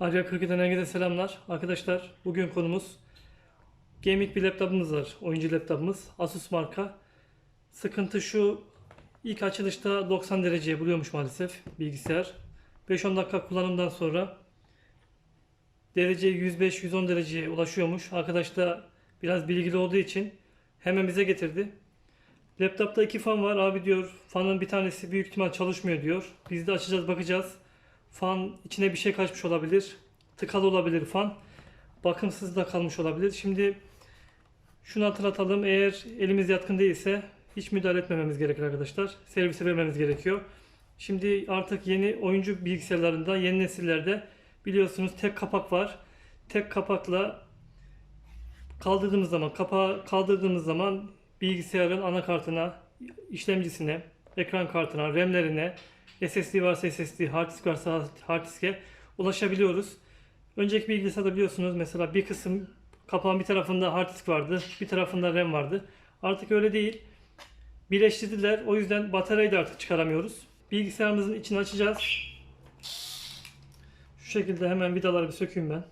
Arya 42'den herkese selamlar. Arkadaşlar bugün konumuz gaming bir laptopumuz var. Oyuncu laptopumuz. Asus marka. Sıkıntı şu ilk açılışta 90 dereceye buluyormuş maalesef bilgisayar. 5-10 dakika kullanımdan sonra derece 105-110 dereceye ulaşıyormuş. Arkadaş da biraz bilgili olduğu için hemen bize getirdi. Laptopta iki fan var. Abi diyor fanın bir tanesi büyük ihtimal çalışmıyor diyor. Biz de açacağız bakacağız. Fan içine bir şey kaçmış olabilir. Tıkalı olabilir fan. Bakımsız da kalmış olabilir. Şimdi şunu hatırlatalım. Eğer elimiz yatkın değilse hiç müdahale etmememiz gerekir arkadaşlar. Servise vermemiz gerekiyor. Şimdi artık yeni oyuncu bilgisayarlarında, yeni nesillerde biliyorsunuz tek kapak var. Tek kapakla kaldırdığımız zaman, kapağı kaldırdığımız zaman bilgisayarın anakartına, işlemcisine, ekran kartına, RAM'lerine, SSD varsa SSD, hard disk varsa hard diske ulaşabiliyoruz. Önceki bilgisayarda biliyorsunuz mesela bir kısım kapağın bir tarafında hard disk vardı, bir tarafında RAM vardı. Artık öyle değil. Birleştirdiler. O yüzden bataryayı da artık çıkaramıyoruz. Bilgisayarımızın içini açacağız. Şu şekilde hemen vidaları bir sökeyim ben.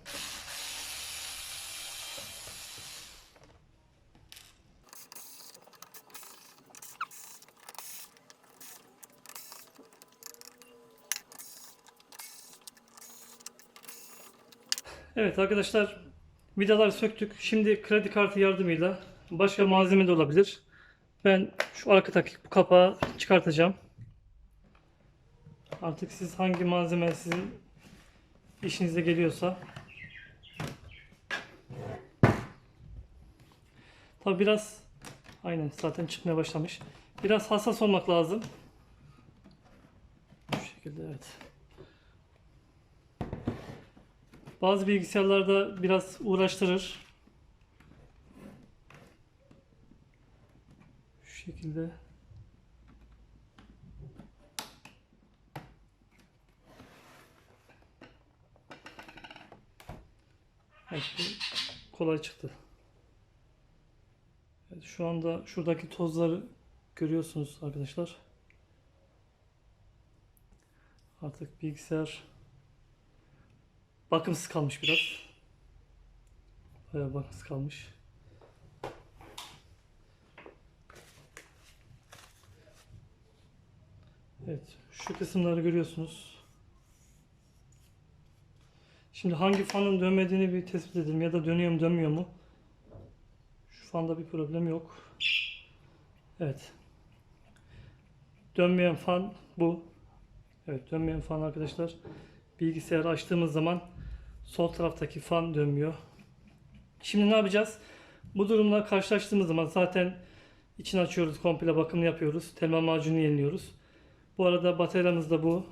Evet arkadaşlar vidaları söktük. Şimdi kredi kartı yardımıyla başka malzeme de olabilir. Ben şu arkadaki bu kapağı çıkartacağım. Artık siz hangi malzeme sizin işinize geliyorsa. Tabi biraz aynen zaten çıkmaya başlamış. Biraz hassas olmak lazım. Bu şekilde evet. Bazı bilgisayarlarda biraz uğraştırır. Şu şekilde. Evet, kolay çıktı. Evet, şu anda şuradaki tozları görüyorsunuz arkadaşlar. Artık bilgisayar bakımsız kalmış biraz. Bayağı bakımsız kalmış. Evet, şu kısımları görüyorsunuz. Şimdi hangi fanın dönmediğini bir tespit edelim ya da dönüyor mu dönmüyor mu? Şu fanda bir problem yok. Evet. Dönmeyen fan bu. Evet, dönmeyen fan arkadaşlar. Bilgisayarı açtığımız zaman sol taraftaki fan dönmüyor. Şimdi ne yapacağız? Bu durumla karşılaştığımız zaman zaten içini açıyoruz, komple bakımını yapıyoruz. Telma macunu yeniliyoruz. Bu arada bataryamız da bu.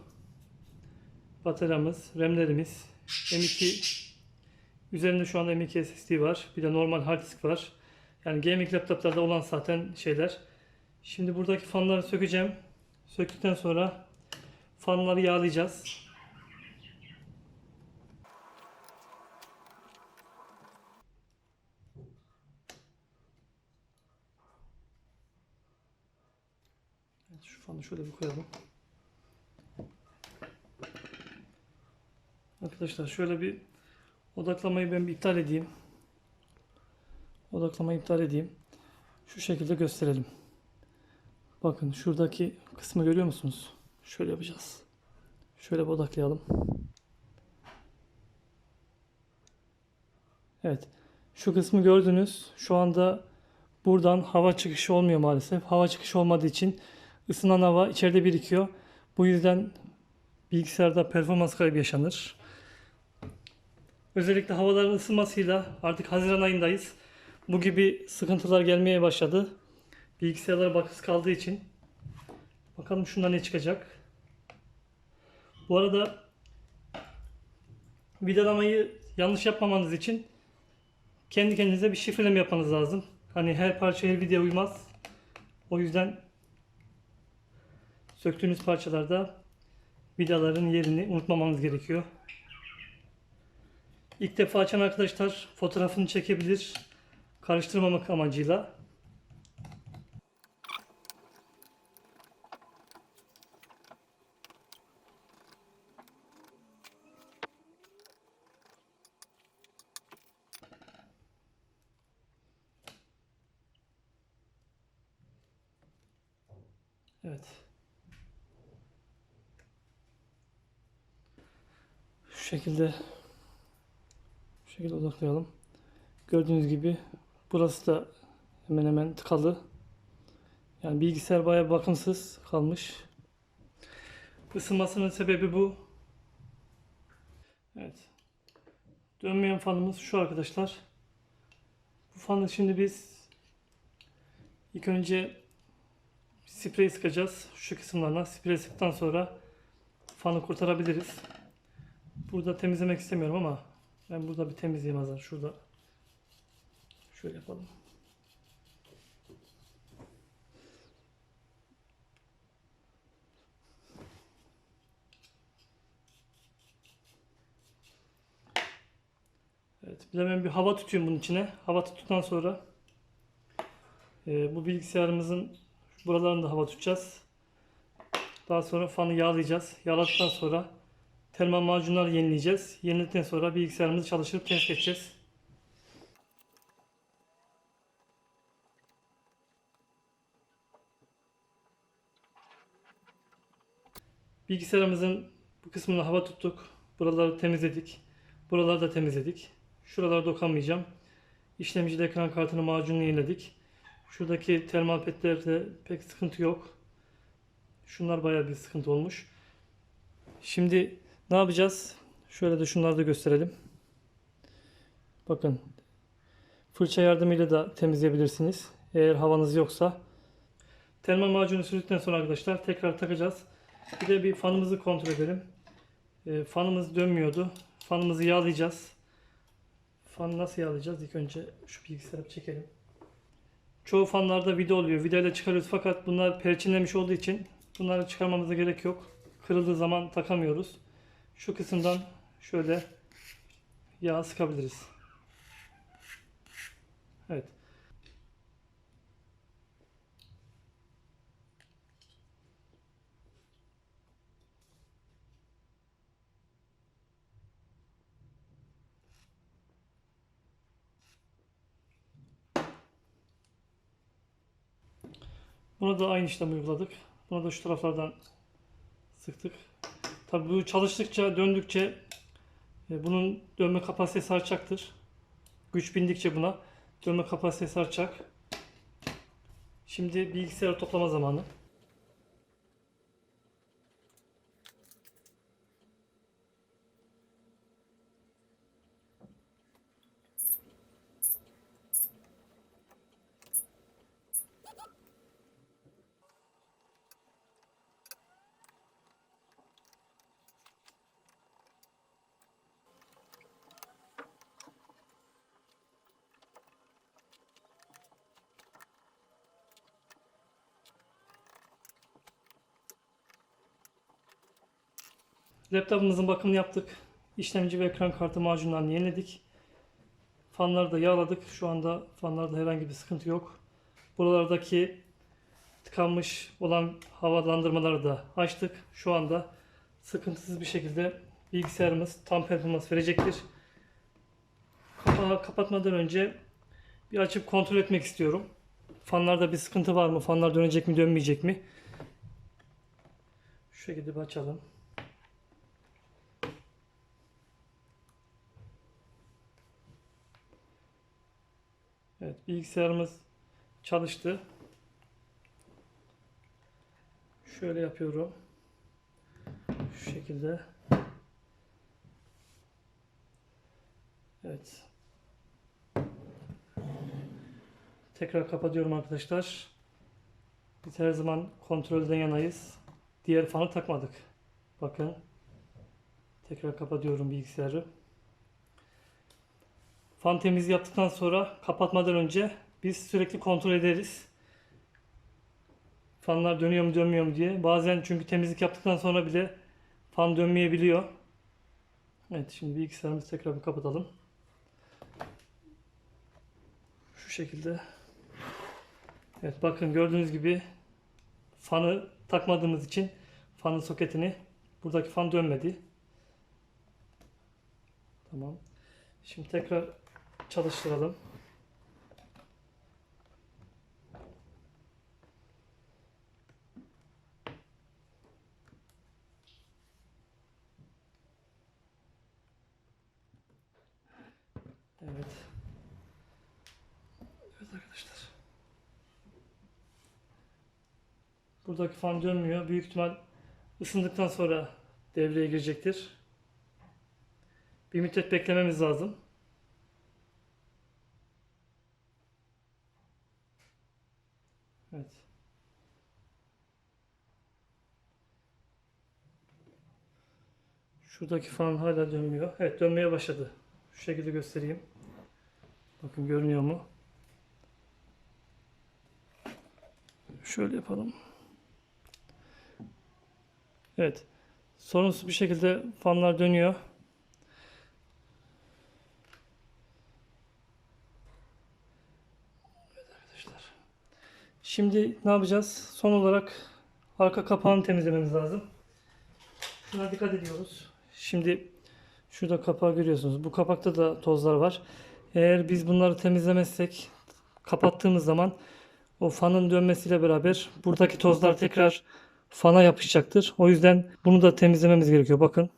Bataryamız, RAM'lerimiz, M2 üzerinde şu anda M2 SSD var. Bir de normal hard disk var. Yani gaming laptoplarda olan zaten şeyler. Şimdi buradaki fanları sökeceğim. Söktükten sonra fanları yağlayacağız. Şu fanı şöyle bir koyalım. Arkadaşlar şöyle bir odaklamayı ben bir iptal edeyim. Odaklamayı iptal edeyim. Şu şekilde gösterelim. Bakın şuradaki kısmı görüyor musunuz? Şöyle yapacağız. Şöyle bir odaklayalım. Evet. Şu kısmı gördünüz. Şu anda buradan hava çıkışı olmuyor maalesef. Hava çıkışı olmadığı için ısınan hava içeride birikiyor. Bu yüzden bilgisayarda performans kaybı yaşanır. Özellikle havaların ısınmasıyla artık Haziran ayındayız. Bu gibi sıkıntılar gelmeye başladı. Bilgisayarlar bakız kaldığı için. Bakalım şundan ne çıkacak. Bu arada vidalamayı yanlış yapmamanız için kendi kendinize bir şifreleme yapmanız lazım. Hani her parça her video uymaz. O yüzden söktüğünüz parçalarda vidaların yerini unutmamanız gerekiyor. İlk defa açan arkadaşlar fotoğrafını çekebilir. Karıştırmamak amacıyla. Evet. Şekilde şu şekilde odaklayalım. Gördüğünüz gibi burası da hemen hemen tıkalı. Yani bilgisayar bayağı bakımsız kalmış. Isınmasının sebebi bu. Evet. Dönmeyen fanımız şu arkadaşlar. Bu fanı şimdi biz ilk önce sprey sıkacağız. Şu kısımlarına sprey sıktıktan sonra fanı kurtarabiliriz. Burada temizlemek istemiyorum ama ben burada bir temizleyeyim hazır. Şurada şöyle yapalım. Evet, bir de ben bir hava tutuyorum bunun içine. Hava tuttuktan sonra e, bu bilgisayarımızın buralarını da hava tutacağız. Daha sonra fanı yağlayacağız. Yağladıktan sonra termal macunları yenileyeceğiz. Yeniledikten sonra bilgisayarımızı çalıştırıp test edeceğiz. Bilgisayarımızın bu kısmına hava tuttuk. Buraları temizledik. Buraları da temizledik. Şuralara dokunmayacağım. İşlemcide ekran kartını macunla yeniledik. Şuradaki termal petlerde pek sıkıntı yok. Şunlar bayağı bir sıkıntı olmuş. Şimdi ne yapacağız? Şöyle de şunları da gösterelim. Bakın. Fırça yardımıyla da temizleyebilirsiniz. Eğer havanız yoksa. Termal macunu sürdükten sonra arkadaşlar tekrar takacağız. Bir de bir fanımızı kontrol edelim. E, fanımız dönmüyordu. Fanımızı yağlayacağız. Fanı nasıl yağlayacağız? İlk önce şu bilgisayarı çekelim. Çoğu fanlarda vida oluyor. Vida ile çıkarıyoruz fakat bunlar perçinlemiş olduğu için bunları çıkarmamıza gerek yok. Kırıldığı zaman takamıyoruz. Şu kısımdan şöyle yağ sıkabiliriz. Evet. Buna da aynı işlemi uyguladık. Buna da şu taraflardan sıktık. Tabii bu çalıştıkça, döndükçe e, bunun dönme kapasitesi artacaktır. Güç bindikçe buna dönme kapasitesi artacak. Şimdi bilgisayarı toplama zamanı. Laptopumuzun bakımını yaptık. İşlemci ve ekran kartı macunlarını yeniledik. Fanları da yağladık. Şu anda fanlarda herhangi bir sıkıntı yok. Buralardaki tıkanmış olan havalandırmaları da açtık. Şu anda sıkıntısız bir şekilde bilgisayarımız tam performans verecektir. Kapağı kapatmadan önce bir açıp kontrol etmek istiyorum. Fanlarda bir sıkıntı var mı? Fanlar dönecek mi dönmeyecek mi? Şu şekilde bir açalım. Evet bilgisayarımız çalıştı. Şöyle yapıyorum. Şu şekilde. Evet. Tekrar kapatıyorum arkadaşlar. Biz her zaman kontrolden yanayız. Diğer fanı takmadık. Bakın. Tekrar kapatıyorum bilgisayarı. Fan temizliği yaptıktan sonra kapatmadan önce biz sürekli kontrol ederiz. Fanlar dönüyor mu dönmüyor mu diye. Bazen çünkü temizlik yaptıktan sonra bile fan dönmeyebiliyor. Evet şimdi bilgisayarımızı tekrar bir kapatalım. Şu şekilde. Evet bakın gördüğünüz gibi fanı takmadığımız için fanın soketini buradaki fan dönmedi. Tamam. Şimdi tekrar çalıştıralım. Evet. Evet arkadaşlar. Buradaki fan dönmüyor. Büyük ihtimal ısındıktan sonra devreye girecektir. Bir müddet beklememiz lazım. Şuradaki fan hala dönmüyor. Evet dönmeye başladı. Şu şekilde göstereyim. Bakın görünüyor mu? Şöyle yapalım. Evet. Sorunsuz bir şekilde fanlar dönüyor. Evet arkadaşlar. Şimdi ne yapacağız? Son olarak arka kapağını temizlememiz lazım. Şuna dikkat ediyoruz. Şimdi şurada kapağı görüyorsunuz. Bu kapakta da tozlar var. Eğer biz bunları temizlemezsek kapattığımız zaman o fanın dönmesiyle beraber buradaki tozlar tekrar fana yapışacaktır. O yüzden bunu da temizlememiz gerekiyor. Bakın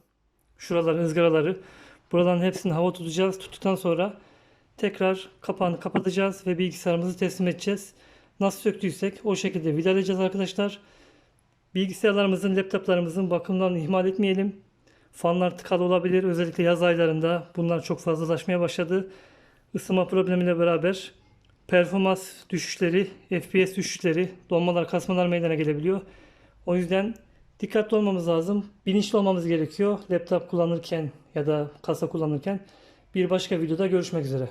şuraların ızgaraları. Buradan hepsini hava tutacağız. Tuttuktan sonra tekrar kapağını kapatacağız ve bilgisayarımızı teslim edeceğiz. Nasıl söktüysek o şekilde vidalayacağız arkadaşlar. Bilgisayarlarımızın, laptoplarımızın bakımlarını ihmal etmeyelim. Fanlar tıkalı olabilir. Özellikle yaz aylarında bunlar çok fazlalaşmaya başladı. Isınma problemiyle beraber performans düşüşleri, FPS düşüşleri, donmalar, kasmalar meydana gelebiliyor. O yüzden dikkatli olmamız lazım. Bilinçli olmamız gerekiyor. Laptop kullanırken ya da kasa kullanırken. Bir başka videoda görüşmek üzere.